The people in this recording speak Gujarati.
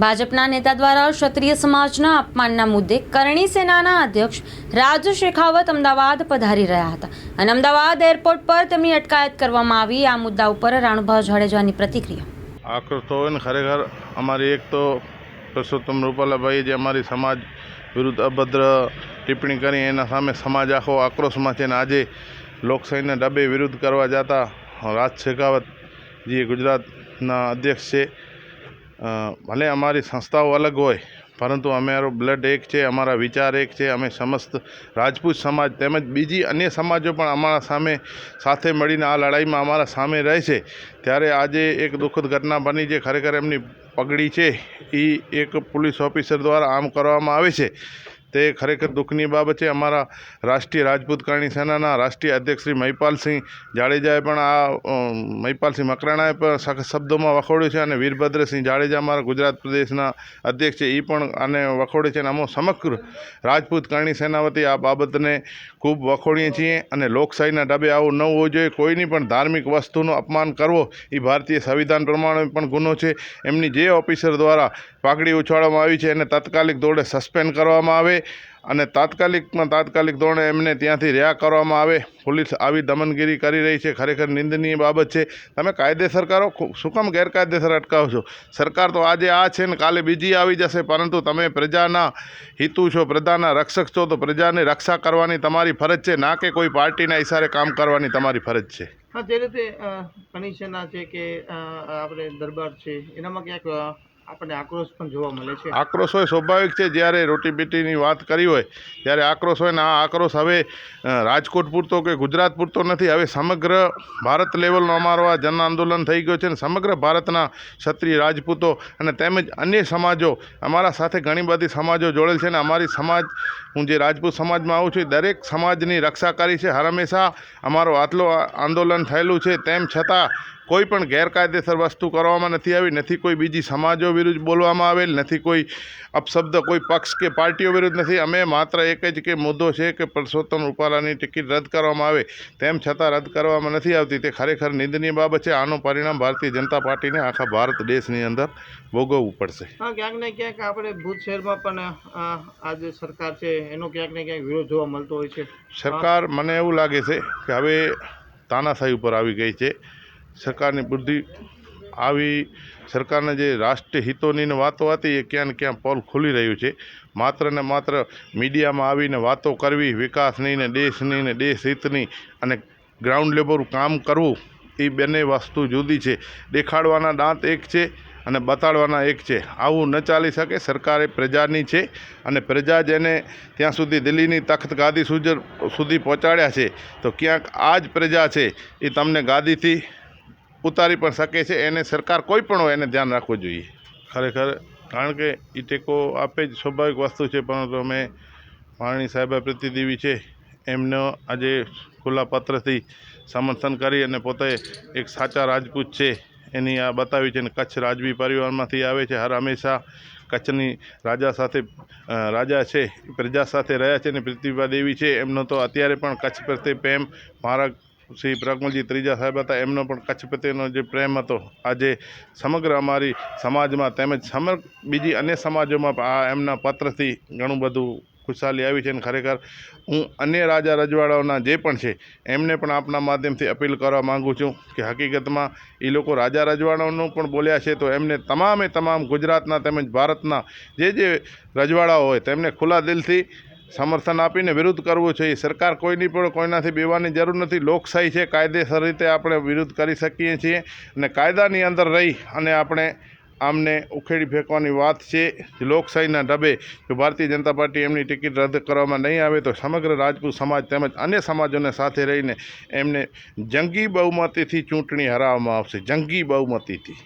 ભાજપના નેતા દ્વારા ક્ષત્રિય સમાજના અપમાનના મુદ્દે કરણી સેનાના અધ્યક્ષ રાજ શેખાવત અમદાવાદ પધારી રહ્યા હતા. અને અમદાવાદ એરપોર્ટ પર તેમની અટકાયત કરવામાં આવી. આ મુદ્દા ઉપર રાણુભાઈ જાડેજાની પ્રતિક્રિયા. આક્રોશ તો ને ખરેખર અમારી એક તો પુરુષોત્તમ રૂપાલાભાઈ જે અમારી સમાજ વિરુદ્ધ અભદ્ર ટિપ્પણી કરી, એના સામે સમાજ આખો આક્રોશમાં છે ને આજે લોકશાહીના ડબે વિરુદ્ધ કરવા જતા રાજ શેખાવત જે ગુજરાતના અધ્યક્ષ છે. ભલે અમારી સંસ્થાઓ અલગ હોય, પરંતુ અમારો બ્લડ એક છે, અમારા વિચાર એક છે, અમે સમસ્ત રાજપૂત સમાજ તેમજ બીજી અન્ય સમાજો પણ અમારા સામે સાથે મળીને આ લડાઈમાં અમારા સામે રહે છે ત્યારે આજે એક દુઃખદ ઘટના બની છે ખરેખર એમની પગડી છે. એ એક પોલીસ ઓફિસર દ્વારા આમ કરવામાં આવે છે. તે ખરેખર દુઃખની બાબત છે. અમારા રાષ્ટ્રીય રાજપૂત કરણી સેનાના રાષ્ટ્રીય અધ્યક્ષ શ્રી મહિપાલસિંહ જાડેજાએ પણ આ મહિપાલસિંહ મકરાણાએ પણ શબ્દોમાં વખોડ્યું છે અને વીરભદ્રસિંહ જાડેજા અમારા ગુજરાત પ્રદેશના અધ્યક્ષ છે. એ પણ આને વખોડે છે અને અમો સમગ્ર રાજપૂત કરણી સેના વતી આ બાબતને ખૂબ વખોડીએ છીએ અને લોકશાહીના ડબે આવું ન હોવું જોઈએ. કોઈની પણ ધાર્મિક વસ્તુનું અપમાન કરવો એ ભારતીય સંવિધાન પ્રમાણે પણ ગુનો છે. એમની જે ઓફિસર દ્વારા પાઘડી ઉછાળવામાં આવી છે એને તાત્કાલિક ધોરણે સસ્પેન્ડ કરવામાં આવે. અને તાત્કાલિકમાં તાત્કાલિક ધોરણે એમને ત્યાંથી રહ્યા કરવામાં આવે. પોલીસ આવી દમનગીરી કરી રહી છે. ખરેખર નિંદનીય બાબત છે. તમે કાયદેસર કરો. શું કામ ગેરકાયદેસર અટકાવો છો? સરકાર તો આજે આ છે ને કાલે બીજી આવી જશે, પરંતુ તમે પ્રજાના હિતુ છો, પ્રજાના રક્ષક છો, તો પ્રજાની રક્ષા કરવાની તમારી ફરજ છે. ના કે કોઈ પાર્ટીના ઇશારે કામ કરવાની તમારી ફરજ છે. હા, જે રીતે કનિશના છે કે આપણે દરબાર છે, એનામાં ક્યાંક આપણને આક્રોશ પણ જોવા મળે છે. આક્રોશ હોય સ્વાભાવિક છે, જ્યારે રોટી બીટીની વાત કરી હોય, ત્યારે આક્રોશ હોય ને આ આક્રોશ હવે રાજકોટ પૂરતો કે ગુજરાત પૂરતો નથી, હવે સમગ્ર ભારત લેવલનો અમારો આ જન આંદોલન થઈ ગયો છે ને સમગ્ર ભારતના ક્ષત્રિય રાજપૂતો અને તેમજ અન્ય સમાજો, અમારા સાથે ઘણી બધી સમાજો જોડેલ છે ને અમારી સમાજ, હું જે રાજપૂત સમાજમાં આવું છું દરેક સમાજની રક્ષા કરી છે હંમેશા અમારો આટલો આંદોલન થયેલું છે, તેમ છતાં કોઈ પણ ગેરકાયદેસર વસ્તુ કરવામાં નથી આવી, નથી કોઈ બીજી સમાજો વિરુદ્ધ બોલવામાં આવેલ નથી. કોઈ અપશબ્દ કોઈ પક્ષ કે પાર્ટીઓ વિરુદ્ધ નથી. અમે માત્ર એક જ કે મુદ્દો છે કે પરસોત્તમ રૂપાલાની ટિકિટ રદ કરવામાં આવે તેમ છતાં રદ કરવામાં નથી આવતી. તે ખરેખર નિંદનીય બાબત છે. આનું પરિણામ ભારતીય જનતા પાર્ટીને આખા ભારત દેશની અંદર ભોગવવું પડશે. ક્યાંક ને ક્યાંક આપણે ભૂત શહેરમાં પણ આ જે સરકાર છે એનો ક્યાંક ને ક્યાંક વિરોધ જોવા મળતો હોય છે. સરકાર મને એવું લાગે છે કે હવે તાનાશાહી ઉપર આવી ગઈ છે. સરકારની બુદ્ધિ આવી સરકારના જે રાષ્ટ્રીય હિતોની વાતો હતી, એ ક્યાં ને ક્યાં પોલ ખુલી રહ્યું છે. માત્ર ને માત્ર મીડિયામાં આવીને વાતો કરવી, વિકાસની ને દેશની ને દેશ હિતની અને ગ્રાઉન્ડ લેવલ કામ કરવું, એ બંને વસ્તુ જુદી છે. દેખાડવાના દાંત એક છે અને બતાડવાના એક છે. આવું ન ચાલી શકે. સરકાર પ્રજાની છે અને પ્રજા જેને ત્યાં સુધી દિલ્હીની તખત ગાદી સુજર સુધી પહોંચાડ્યા છે, તો ક્યાંક આ જ પ્રજા છે એ તમને ગાદીથી ઉતારી પણ શકે છે. એને સરકાર કોઈ પણ હોય એને ધ્યાન રાખવું જોઈએ. ખરેખર, કારણ કે એ ટેકો આપે જ સ્વાભાવિક વસ્તુ છે, પરંતુ અમે માણી સાહેબા પ્રતિદેવી છે, એમનો આજે ખુલ્લા પત્રથી સમર્થન કરી અને પોતે એક સાચા રાજપૂત છે. એની આ બતાવી છે અને કચ્છ રાજવી પરિવારમાંથી આવે છે. હર હંમેશા કચ્છની રાજા સાથે રાજા છે, પ્રજા સાથે રહ્યા છે અને પ્રતિભા દેવી છે. એમનો તો અત્યારે પણ કચ્છ પ્રત્યે પ્રેમ, મારા શ્રી પ્રગમલજી ત્રીજા સાહેબ હતા, એમનો પણ કચ્છ પ્રત્યેનો જે પ્રેમ હતો, આજે સમગ્ર અમારી સમાજમાં તેમજ સમગ્ર બીજી અન્ય સમાજોમાં આ એમના પત્રથી ઘણું બધું ખુશાલી આવી છે અને ખરેખર હું અન્ય રાજા રજવાડાઓના જે પણ છે, એમને પણ આપના માધ્યમથી અપીલ કરવા માગું છું કે હકીકતમાં એ લોકો રાજા રજવાડાઓનું પણ બોલ્યા છે, તો એમને તમામે તમામ ગુજરાતના તેમજ ભારતના જે જે રજવાડાઓ હોય તેમને ખુલ્લા દિલથી સમર્થન આપીને વિરુદ્ધ કરવું જોઈએ સરકાર કોઈની પણ કોઈનાથી બીવાની જરૂર નથી. લોકશાહી છે, કાયદેસર રીતે આપણે વિરુદ્ધ કરી શકીએ છીએ અને કાયદાની અંદર રહી અને આપણે આમને ઉખેડી ફેંકવાની વાત છે લોકશાહીના ઢબે. જો ભારતીય જનતા પાર્ટી એમની ટિકિટ રદ કરવામાં નહીં આવે તો સમગ્ર રાજપૂત સમાજ તેમજ અન્ય સમાજોને સાથે રહીને એમને જંગી બહુમતીથી ચૂંટણી હરાવવામાં આવશે. જંગી બહુમતીથી.